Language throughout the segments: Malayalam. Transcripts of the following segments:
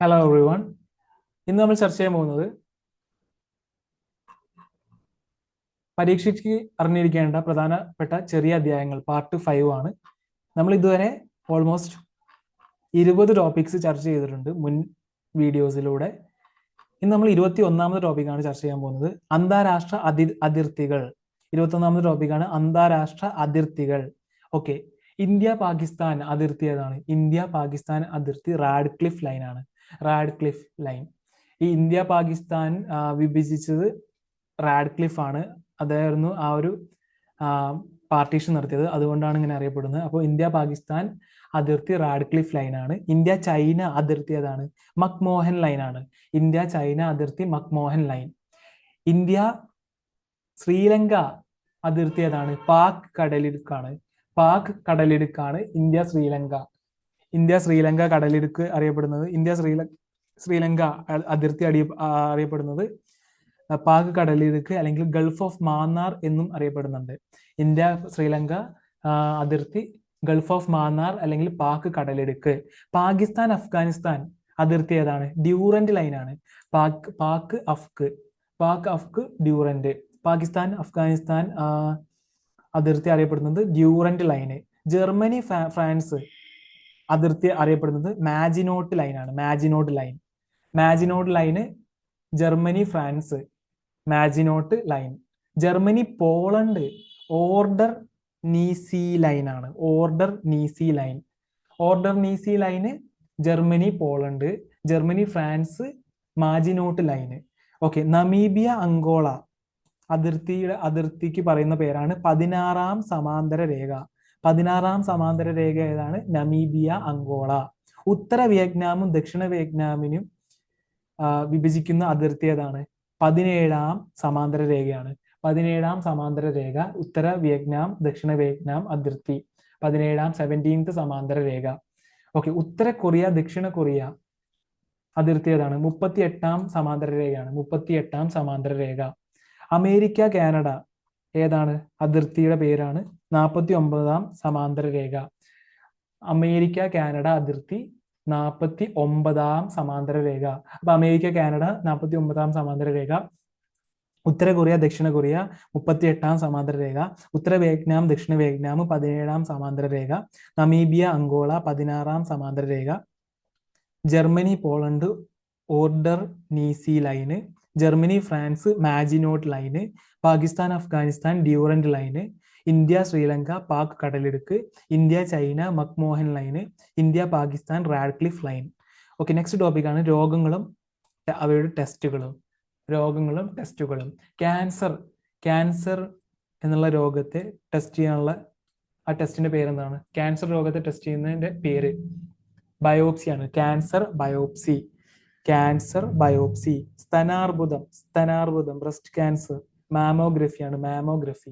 ഹലോ എവ്രി വൺ ഇന്ന് നമ്മൾ ചർച്ച ചെയ്യാൻ പോകുന്നത് പരീക്ഷയ്ക്ക് അറിഞ്ഞിരിക്കേണ്ട പ്രധാനപ്പെട്ട ചെറിയ അധ്യായങ്ങൾ പാർട്ട് ഫൈവ് ആണ്. നമ്മൾ ഇതുവരെ ഓൾമോസ്റ്റ് ഇരുപത് ടോപ്പിക്സ് ചർച്ച ചെയ്തിട്ടുണ്ട് മുൻ വീഡിയോസിലൂടെ ഇന്ന് നമ്മൾ ഇരുപത്തി ഒന്നാമത് ടോപ്പിക്കാണ് ചർച്ച ചെയ്യാൻ പോകുന്നത്. അന്താരാഷ്ട്ര അതി അതിർത്തികൾ. ഇരുപത്തി ഒന്നാമത് ടോപ്പിക്കാണ് അന്താരാഷ്ട്ര അതിർത്തികൾ. ഓക്കെ ഇന്ത്യ പാകിസ്ഥാൻ അതിർത്തി ഏതാണ്? ഇന്ത്യ പാകിസ്ഥാൻ അതിർത്തി റാഡ്ക്ലിഫ് ലൈൻ ആണ്. റാഡ്ക്ലിഫ് ലൈൻ ഈ ഇന്ത്യ പാകിസ്ഥാൻ വിഭജിച്ചത് റാഡ്ക്ലിഫ് ആണ്. അതായിരുന്നു ആ ഒരു പാർട്ടീഷൻ നടത്തിയത്. അതുകൊണ്ടാണ് ഇങ്ങനെ അറിയപ്പെടുന്നത്. അപ്പോൾ ഇന്ത്യ പാകിസ്ഥാൻ അതിർത്തി റാഡ്ക്ലിഫ് ലൈൻ ആണ്. ഇന്ത്യ ചൈന അതിർത്തി അതാണ് മക്മോഹൻ ലൈനാണ് ഇന്ത്യ ചൈന അതിർത്തി മക്മോഹൻ ലൈൻ ഇന്ത്യ ശ്രീലങ്ക അതിർത്തി അതാണ് പാക് കടലിടുക്കാണ്. പാക് കടലിടുക്കാണ് ഇന്ത്യ ശ്രീലങ്ക. ഇന്ത്യ ശ്രീലങ്ക കടലിടുക്ക് അറിയപ്പെടുന്നത്. ഇന്ത്യ ശ്രീലങ്ക ശ്രീലങ്ക അതിർത്തി അടി അറിയപ്പെടുന്നത്. പാക് കടലിടുക്ക് അല്ലെങ്കിൽ ഗൾഫ് ഓഫ് മാന്നാർ എന്നും അറിയപ്പെടുന്നുണ്ട്. ഇന്ത്യ ശ്രീലങ്ക അതിർത്തി ഗൾഫ് ഓഫ് മാന്നാർ അല്ലെങ്കിൽ പാക് കടലിടുക്ക്. പാകിസ്ഥാൻ അഫ്ഗാനിസ്ഥാൻ അതിർത്തി ഏതാണ്? ഡ്യൂറന്റ് ലൈനാണ്. പാക് പാക് അഫ്ക്. പാക് അഫ്ക് ഡ്യൂറന്റ്. പാകിസ്ഥാൻ അഫ്ഗാനിസ്ഥാൻ അതിർത്തി അറിയപ്പെടുന്നത് ഡ്യൂറന്റ് ലൈന്. ജർമ്മനി ഫ്രാൻസ് അതിർത്തി അറിയപ്പെടുന്നത് മാജിനോട്ട് ലൈനാണ് Maginot line Maginot line Germany France. Maginot line Germany Poland. Oder Neisse line ആണ്. Oder Neisse line Oder Neisse line Germany Poland. Germany France Maginot line okay Namibia Angola അതിർത്തിയുടെ അതിർത്തിക്ക് പറയുന്ന പേരാണ് പതിനാറാം സമാന്തര രേഖ. പതിനാറാം സമാന്തര രേഖ ഏതാണ്? Namibia Angola. ഉത്തര വിയറ്റ്നാമും ദക്ഷിണ വിയറ്റ്നാമിനും വിഭജിക്കുന്ന അതിർത്തി ഏതാണ്? പതിനേഴാം സമാന്തര രേഖയാണ്. പതിനേഴാം സമാന്തര രേഖ ഉത്തര വിയറ്റ്നാം ദക്ഷിണ വിയറ്റ്നാം അതിർത്തി. പതിനേഴാം സെവന്റീൻത്ത് സമാന്തര രേഖ. ഓക്കെ ഉത്തര കൊറിയ ദക്ഷിണ കൊറിയ അതിർത്തി ഏതാണ്? മുപ്പത്തി എട്ടാം സമാന്തര രേഖയാണ്. മുപ്പത്തി എട്ടാം സമാന്തര രേഖ. America Canada. ഏതാണ്? അതിർത്തിയുടെ പേരാണ് നാൽപ്പത്തി ഒമ്പതാം സമാന്തര രേഖ അമേരിക്ക കാനഡ അതിർത്തി നാൽപ്പത്തി ഒമ്പതാം സമാന്തര രേഖ അപ്പൊ അമേരിക്ക കാനഡ നാൽപ്പത്തി ഒമ്പതാം സമാന്തര രേഖ ഉത്തര കൊറിയ ദക്ഷിണ കൊറിയ മുപ്പത്തി എട്ടാം സമാന്തര രേഖ ഉത്തര വിയറ്റ്നാം ദക്ഷിണ വിയറ്റ്നാം പതിനേഴാം സമാന്തര രേഖ നമീബിയ അങ്കോള പതിനാറാം സമാന്തര രേഖ Germany Poland Oder Neisse line. Germany France Maginot line Pakistan Afghanistan Durand line India Sri Lanka Palk കടലിടുക്ക് India China McMahon line India Pakistan Radcliffe line. Okay next ടോപ്പിക്കാണ് രോഗങ്ങളും അവയുടെ ടെസ്റ്റുകളും രോഗങ്ങളും ടെസ്റ്റുകളും ക്യാൻസർ ക്യാൻസർ എന്നുള്ള രോഗത്തെ ടെസ്റ്റ് ചെയ്യാനുള്ള ആ ടെസ്റ്റിന്റെ പേരെന്താണ്? ക്യാൻസർ രോഗത്തെ ടെസ്റ്റ് ചെയ്യുന്നതിന്റെ പേര്. ബയോപ്സിയാണ് ക്യാൻസർ ബയോപ്സി ക്യാൻസർ ബയോപ്സി സ്തനാർബുദം സ്തനാർബുദം ബ്രസ്റ്റ് ക്യാൻസർ മാമോഗ്രഫിയാണ് മാമോഗ്രഫി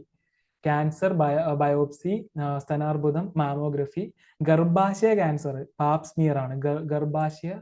ക്യാൻസർ ബയോപ്സി സ്തനാർബുദം മാമോഗ്രഫി ഗർഭാശയ ക്യാൻസർ പാപ്സ്മിയർ ആണ്. ഗർ- ഗർഭാശയ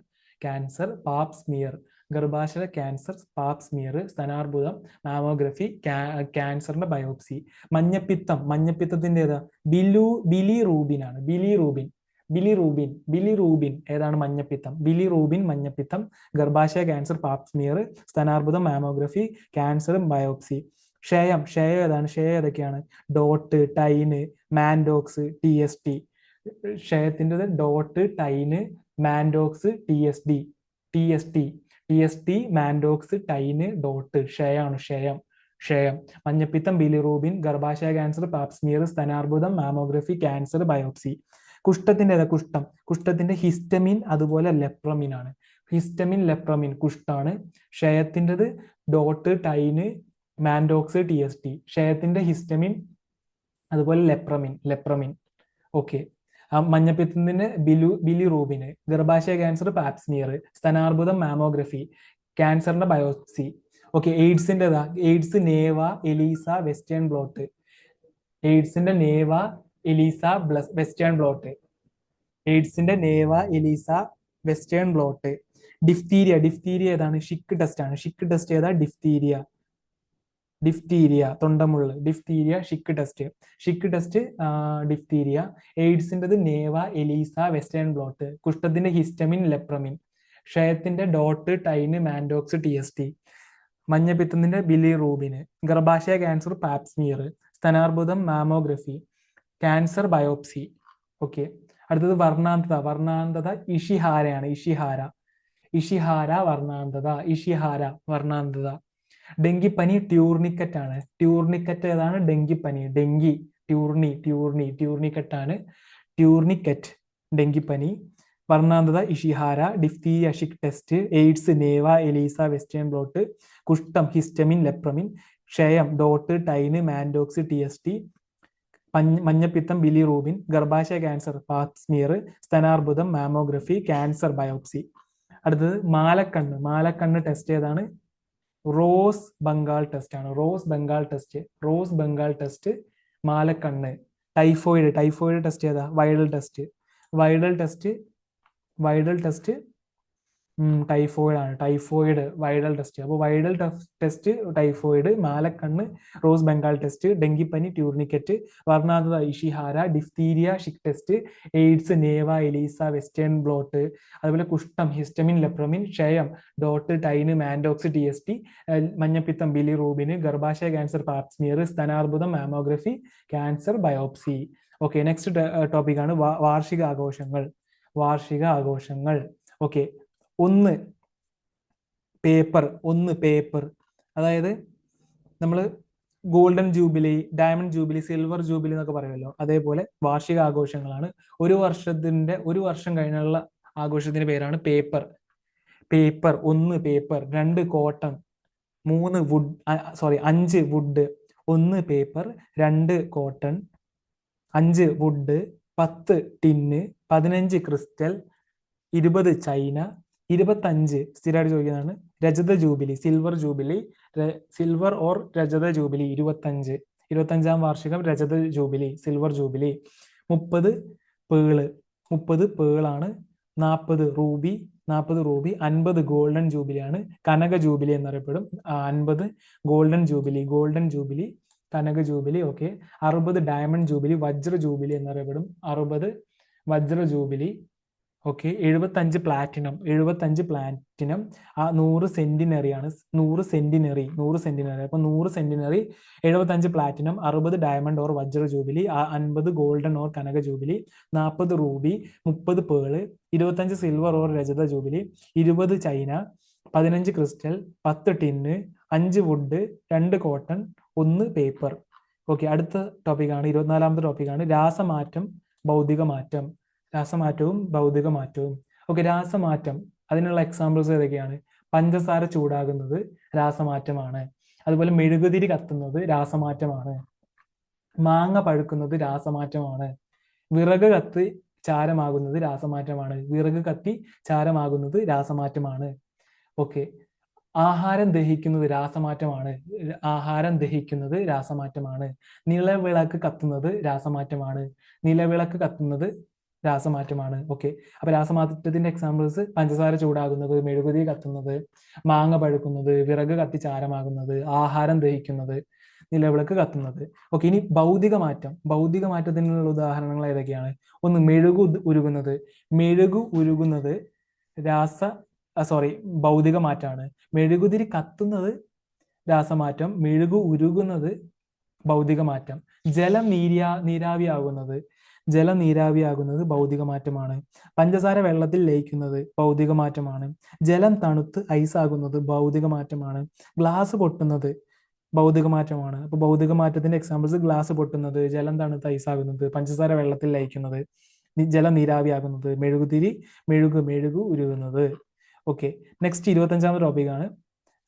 ക്യാൻസർ പാപ്സ്മിയർ ഗർഭാശയ ക്യാൻസർ പാപ്സ്മിയർ സ്തനാർബുദം മാമോഗ്രഫി ക്യാൻസറിന്റെ ബയോപ്സി മഞ്ഞപ്പിത്തം മഞ്ഞപ്പിത്തത്തിന്റെ ഏതാ? ബിലു ബിലി റൂബിൻ ആണ്. Bilirubin. Bilirubin bilirubin ഏതാണ് മഞ്ഞപ്പിത്തം? ബിലി റൂബിൻ മഞ്ഞപ്പിത്തം ഗർഭാശയ ക്യാൻസർ പാപ്സ്മിയർ സ്ഥാനാർബുദം മാമോഗ്രഫി ക്യാൻസർ ബയോപ്സി ക്ഷയം ക്ഷയം ഏതാണ്? ക്ഷയം ഏതൊക്കെയാണ്? Dot tine Mantoux T S T ക്ഷയത്തിന്റെ dot tine Mantoux T S D T S T T S T Mantoux tine dot ക്ഷയമാണ് ക്ഷയം. ക്ഷയം. മഞ്ഞപ്പിത്തം ബിലിറൂബിൻ ഗർഭാശയ ക്യാൻസർ പാപ്സ്മിയർ സ്തനാർബുദം മാമോഗ്രഫി ക്യാൻസർ ബയോപ്സി കുഷ്ഠത്തിന്റെ ഏതാ കുഷ്ഠം. കുഷ്ഠത്തിന്റെ ഹിസ്റ്റമിൻ അതുപോലെ ലെപ്രമിൻ ആണ് ഹിസ്റ്റമിൻ ലെപ്രമിൻ കുഷ്ഠാണ്. ക്ഷയത്തിന്റെത് dot tine Mantoux T S T. ക്ഷയത്തിന്റെ histamine അതുപോലെ ലെപ്രമിൻ ലെപ്രമിൻ. ഓക്കെ. മഞ്ഞപ്പിത്തത്തിന് ബിലു ബിലിറൂബിന്. ഗർഭാശയ ക്യാൻസർ പാപ്സ്മിയർ. സ്തനാർബുദം മാമോഗ്രഫി. ക്യാൻസറിന്റെ ബയോപ്സി. ഓക്കെ എയ്ഡ്സിന്റെ എയ്ഡ്സ് നേവ എലീസ വെസ്റ്റേൺ ബ്ലോട്ട്. എയ്ഡ്സിന്റെ നേവ എലീസ ബ്ലസ് വെസ്റ്റേൺ ബ്ലോട്ട്. എയ്ഡ്സിന്റെ നേവ ELISA Western blot. Diphtheria diphtheria ഏതാണ്? ഷിക്ക് ടെസ്റ്റ് ആണ്. ഷിക്ക് ടെസ്റ്റ് ഏതാ? Diphtheria. Diphtheria തൊണ്ടമുള്ള്. Diphtheria Schick test. Schick test diphtheria. എയ്ഡ്സിന്റെത് നേവ എലീസ വെസ്റ്റേൺ ബ്ലോട്ട്. കുഷ്ഠത്തിന്റെ histamine lepromin. ക്ഷയത്തിന്റെ dot tine Mantoux T S T. മഞ്ഞപ്പിത്തത്തിന്റെ bilirubin. ഗർഭാശയ ക്യാൻസർ പാപ്സ്മിയർ. സ്തനാർബുദം മാമോഗ്രഫി. ക്യാൻസർ ബയോപ്സി ഓക്കെ അടുത്തത് വർണാന്തത. വർണാന്തത ഇഷിഹാരയാണ്. ഇഷിഹാര. ഇഷിഹാര വർണാന്തത. ഇഷിഹാര വർണാന്തത. ഡെങ്കിപ്പനി ട്യൂർണിക്കറ്റ് ആണ്. ട്യൂർണിക്കറ്റ് ഏതാണ്? ഡെങ്കിപ്പനി. ഡെങ്കി ട്യൂർണി ട്യൂർണി ട്യൂർണിക്കറ്റ് ആണ് ട്യൂർണിക്കറ്റ് ഡെങ്കിപ്പനി. വർണാന്തത Ishihara. Diphtheria Schick test. AIDS നേവ ELISA western blot. കുഷ്ഠം ഹിസ്റ്റമിൻ ലെപ്രമിൻ. ക്ഷയം dot tine Mantoux T S T. മഞ്ഞപ്പിത്തം ബിലി റൂബിൻ ഗർഭാശയ ക്യാൻസർ പാസ്മിയർ സ്തനാർബുദം മാമോഗ്രഫി ക്യാൻസർ ബയോപ്സി. അടുത്തത് മാലക്കണ്ണ്. മാലക്കണ്ണ് ടെസ്റ്റ് ഏതാണ്? റോസ് ബംഗാൾ ടെസ്റ്റ് ആണ്. Rose Bengal test rose Bengal test മാലക്കണ്ണ്. Typhoid. Typhoid test ഏതാ? Viral test viral test viral test typhoid ആണ്. ടൈഫോയിഡ് വൈറൽ ടെസ്റ്റ് അപ്പോൾ വൈറൽ ടെസ്റ്റ് ടൈഫോയിഡ് മാലക്കണ്ണ് റോസ് ബംഗാൾ ടെസ്റ്റ് ഡെങ്കിപ്പനി tourniquet വർണാന്തത Ishihara diphtheria Schick test AIDS നേവ ELISA western blot അതുപോലെ കുഷ്ഠം ഹിസ്റ്റമിൻ ലെപ്രമിൻ ക്ഷയം dot tine Mantoux T S T മഞ്ഞപ്പിത്തം ബിലി റൂബിന് ഗർഭാശയ cancer pap smear സ്തനാർബുദം mammography cancer biopsy okay next topic ആണ്. വാർഷിക ആഘോഷങ്ങൾ വാർഷിക ആഘോഷങ്ങൾ ഓക്കെ ഒന്ന് പേപ്പർ ഒന്ന് പേപ്പർ അതായത് നമ്മൾ golden jubilee diamond jubilee silver jubilee എന്നൊക്കെ പറയുമല്ലോ. അതേപോലെ വാർഷിക ആഘോഷങ്ങളാണ്. ഒരു വർഷത്തിന്റെ ഒരു വർഷം കഴിഞ്ഞുള്ള ആഘോഷത്തിന്റെ പേരാണ് പേപ്പർ പേപ്പർ ഒന്ന് പേപ്പർ രണ്ട് കോട്ടൺ മൂന്ന് വുഡ് സോറി അഞ്ച് വുഡ് ഒന്ന് പേപ്പർ രണ്ട് കോട്ടൺ അഞ്ച് വുഡ് പത്ത് ടിന്ന് പതിനഞ്ച് ക്രിസ്റ്റൽ ഇരുപത് ചൈന ഇരുപത്തഞ്ച് സ്ഥിരമായിട്ട് ചോദിക്കുന്നതാണ് രജത jubilee silver jubilee silver or രജത ജൂബിലി ഇരുപത്തഞ്ച്. ഇരുപത്തഞ്ചാം വാർഷികം രജത ജൂബിലി സിൽവർ ജൂബിലി. മുപ്പത് പേൾ മുപ്പത് പേളാണ് നാൽപ്പത് റൂബി നാൽപ്പത് റൂബി അൻപത് ഗോൾഡൻ ജൂബിലിയാണ് കനക ജൂബിലി എന്നറിയപ്പെടും. അൻപത് ഗോൾഡൻ ജൂബിലി ഗോൾഡൻ ജൂബിലി കനക ജൂബിലി ഓക്കെ. അറുപത് ഡയമണ്ട് ജൂബിലി വജ്ര ജൂബിലി എന്നറിയപ്പെടും. അറുപത് വജ്ര ജൂബിലി ഓക്കെ എഴുപത്തഞ്ച് പ്ലാറ്റിനം എഴുപത്തഞ്ച് പ്ലാറ്റിനം ആ നൂറ് സെന്റിനറിയാണ് നൂറ് സെന്റിനറി നൂറ് സെന്റിനറി അപ്പോൾ നൂറ് സെന്റിനറി എഴുപത്തഞ്ച് പ്ലാറ്റിനം അറുപത് ഡയമണ്ട് ഓർ വജ്ര ജൂബിലി ആ അൻപത് ഗോൾഡൻ ഓർ കനക ജൂബിലി നാൽപ്പത് റൂബി മുപ്പത് പേൾ ഇരുപത്തഞ്ച് സിൽവർ ഓർ രജത ജൂബിലി ഇരുപത് ചൈന പതിനഞ്ച് ക്രിസ്റ്റൽ പത്ത് ടിന്ന് അഞ്ച് വുഡ് രണ്ട് കോട്ടൺ ഒന്ന് പേപ്പർ ഓക്കെ അടുത്ത ടോപ്പിക്കാണ് ഇരുപത്തിനാലാമത്തെ ടോപ്പിക്കാണ് രാസമാറ്റം ഭൗതിക മാറ്റം രാസമാറ്റവും ഭൗതിക മാറ്റവും ഓക്കെ രാസമാറ്റം. അതിനുള്ള എക്സാമ്പിൾസ് ഏതൊക്കെയാണ്? പഞ്ചസാര ചൂടാകുന്നത് രാസമാറ്റമാണ്. അതുപോലെ മെഴുകുതിരി കത്തുന്നത് രാസമാറ്റമാണ്. മാങ്ങ പഴുക്കുന്നത് രാസമാറ്റമാണ്. വിറക് കത്ത് ചാരമാകുന്നത് രാസമാറ്റമാണ്. വിറക് കത്തി ചാരമാകുന്നത് രാസമാറ്റമാണ്. ഓക്കെ ആഹാരം ദഹിക്കുന്നത് രാസമാറ്റമാണ്. ആഹാരം ദഹിക്കുന്നത് രാസമാറ്റമാണ്. നിലവിളക്ക് കത്തുന്നത് രാസമാറ്റമാണ്. നിലവിളക്ക് കത്തുന്നത് രാസമാറ്റമാണ്. ഓക്കെ അപ്പൊ രാസമാറ്റത്തിന്റെ എക്സാമ്പിൾസ് പഞ്ചസാര ചൂടാകുന്നത് മെഴുകുതി കത്തുന്നത് മാങ്ങ പഴുക്കുന്നത് വിറക് കത്തി ചാരമാകുന്നത് ആഹാരം ദഹിക്കുന്നത് നിലവിളക്ക് കത്തുന്നത്. ഓക്കെ ഇനി ഭൗതിക മാറ്റം. ഭൗതിക മാറ്റത്തിനുള്ള ഉദാഹരണങ്ങൾ ഏതൊക്കെയാണ്? ഒന്ന് മെഴുകു ഉരുകുന്നത്. മെഴുകു ഉരുകുന്നത് രാസ സോറി ഭൗതിക മാറ്റമാണ് മെഴുകുതിരി കത്തുന്നത് രാസമാറ്റം. മെഴുകു ഉരുകുന്നത് ഭൗതിക മാറ്റം. ജലം നീരാ നീരാവിയാകുന്നത് ജലം നീരാവിയാകുന്നത് ഭൗതിക മാറ്റമാണ് പഞ്ചസാര വെള്ളത്തിൽ ലയിക്കുന്നത് ഭൗതിക മാറ്റമാണ് ജലം തണുത്ത് ഐസാകുന്നത് ഭൗതിക മാറ്റമാണ് ഗ്ലാസ് പൊട്ടുന്നത് ഭൗതിക മാറ്റമാണ് അപ്പൊ ഭൗതിക മാറ്റത്തിന്റെ എക്സാമ്പിൾസ് ഗ്ലാസ് പൊട്ടുന്നത് ജലം തണുത്ത് ഐസാകുന്നത് പഞ്ചസാര വെള്ളത്തിൽ ലയിക്കുന്നത് ജലം നീരാവിയാകുന്നത് മെഴുകുതിരി മെഴുകു മെഴുകു ഉരുകുന്നത്. ഓക്കെ നെക്സ്റ്റ് ഇരുപത്തഞ്ചാമത് ടോപ്പിക്കാണ്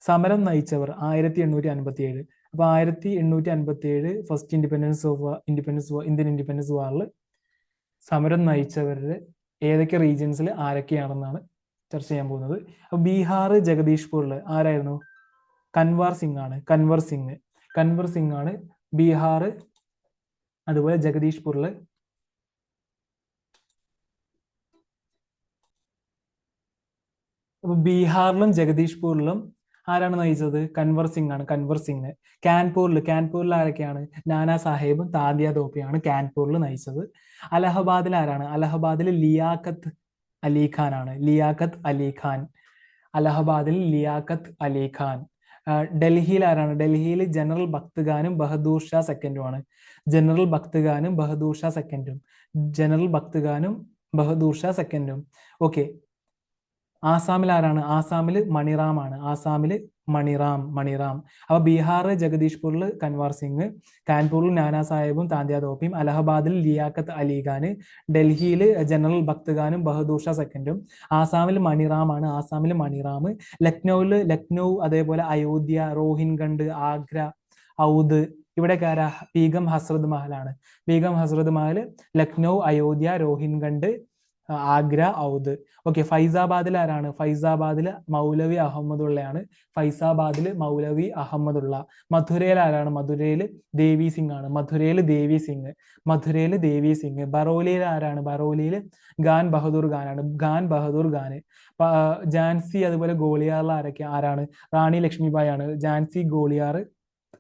സമരം നയിച്ചവർ ആയിരത്തി എണ്ണൂറ്റി അൻപത്തി ഏഴ് അപ്പൊ ആയിരത്തി എണ്ണൂറ്റി അൻപത്തി ഏഴ് first independence of independence Indian independence വാറിൽ സമരം നയിച്ചവരുടെ ഏതൊക്കെ റീജിയൻസിൽ ആരൊക്കെയാണെന്നാണ് ചർച്ച ചെയ്യാൻ പോകുന്നത്. അപ്പൊ ബീഹാർ ജഗദീഷ്പൂരിൽ ആരായിരുന്നു? കൻവാർ സിംഗ് ആണ്. കൻവർ സിംഗ്. കൻവർ സിംഗ് ആണ് ബീഹാർ അതുപോലെ ജഗദീഷ്പൂരിൽ അപ്പൊ ബീഹാറിലും ജഗദീഷ്പൂരിലും ആരാണ് നയിച്ചത്? കൻവർ സിംഗ് ആണ് കൻവർ സിംഗ്. കാൻപൂരിൽ കാൻപൂരിൽ ആരൊക്കെയാണ്? നാനാ സാഹേബും താദിയ തോപ്പിയാണ് കാൻപൂരിൽ നയിച്ചത്. അലഹബാദിൽ ആരാണ്? അലഹബാദിൽ ലിയാഖത്ത് അലി ഖാൻ ആണ് ലിയാഖത്ത് അലി ഖാൻ. അലഹബാദിൽ ലിയാഖത്ത് അലി ഖാൻ. ഡൽഹിയിൽ ആരാണ്? ഡൽഹിയിൽ ജനറൽ ഭക്ത്ഖാനും ബഹദൂർ ഷാ സെക്കൻഡുമാണ് ജനറൽ ഭക്ത്ഖാനും ബഹദൂർ ഷാ സെക്കൻഡും. ജനറൽ ഭക്ത്ഖാനും ബഹദൂർ ഷാ സെക്കൻഡും. ഓക്കെ. ആസാമിൽ ആരാണ് ആസാമിൽ മണിറാം ആണ് ആസാമിൽ മണിറാം മണിറാം. അപ്പൊ ബീഹാർ ജഗദീഷ്പൂരിൽ കൻവാർ സിംഗ് കാൻപൂരിൽ നാനാ സാഹിബും താന്ത്യ തോപ്പിയും അലഹബാദിൽ ലിയാഖത്ത് അലിഖാൻ ഡൽഹിയിൽ ജനറൽ ഭക്ത്ഖാനും ബഹദൂർ ഷാ സെക്കൻഡും ആസാമിൽ മണിറാം ആണ് ആസാമിൽ മണിറാം ലക്നൌവിൽ ലക്നൗ അതേപോലെ അയോധ്യ റോഹിൻഗണ്ട് ആഗ്ര ഔദ് ഇവിടെ കാരാ ബീഗം ഹസ്രത് മഹലാണ്. ബീഗം ഹസ്രത് മഹൽ ലക്നൌ അയോധ്യ റോഹിൻഗണ്ട് ആഗ്ര ഔദ്. ഓക്കെ ഫൈസാബാദിൽ ആരാണ്? ഫൈസാബാദിൽ മൗലവി അഹമ്മദുള്ളയാണ്. ഫൈസാബാദിൽ മൗലവി അഹമ്മദുള്ള. മധുരയിൽ ആരാണ്? മധുരയിൽ ദേവി സിംഗ് ആണ് മധുരയിൽ ദേവി സിംഗ്. മധുരയിൽ ദേവി സിംഗ്. ബറോലിയിൽ ആരാണ്? ബറോലിയിൽ ഖാൻ ബഹദൂർ ഖാനാണ് ഖാൻ ബഹദൂർ ഖാന് ജാൻസി അതുപോലെ ഗോളിയാറിൽ ആരൊക്കെ ആരാണ്? റാണി ലക്ഷ്മിബായി ആണ്. ജാൻസി ഗോളിയാർ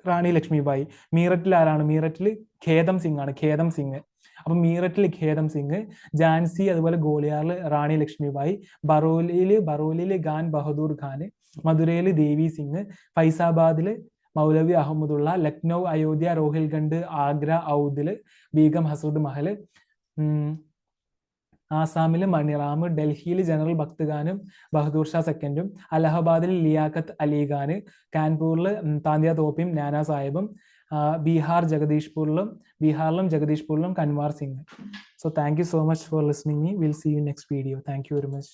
റാണി ലക്ഷ്മിബായി. മീററ്റിൽ ആരാണ്? മീററ്റിൽ ഖേദം സിംഗ് ആണ്. ഖേദം സിംഗ്. അപ്പൊ മീററ്റിൽ ഖേദം സിംഗ് ജാൻസി അതുപോലെ ഗോളിയാറിൽ റാണി ലക്ഷ്മിബായി ബറോലിയിൽ ബറോലിയിൽ ഖാൻ ബഹദൂർ ഖാന് മധുരയിൽ ദേവി സിംഗ് ഫൈസാബാദിൽ മൗലവി അഹമ്മദുള്ള ലക്നൗ അയോധ്യ രോഹിൽഖണ്ഡ് ആഗ്ര ഔദിൽ ബീഗം ഹസൂദ് മഹൽ ആസാമിൽ മണിറാം ഡൽഹിയിൽ ജനറൽ ഭക്ത്ഖാനും ബഹദൂർ ഷാ സെക്കൻഡും അലഹബാദിൽ ലിയാഖത്ത് അലി ഖാന് കാൻപൂരിൽ താന്തിയ തോപ്പിയും നാനാ സാഹിബും ബീഹാർ ജഗദീഷ്പൂരിലും ബീഹാറിലും ജഗദീഷ്പൂരിലും Kunwar Singh. So thank you so much for listening me will see you next video thank you very much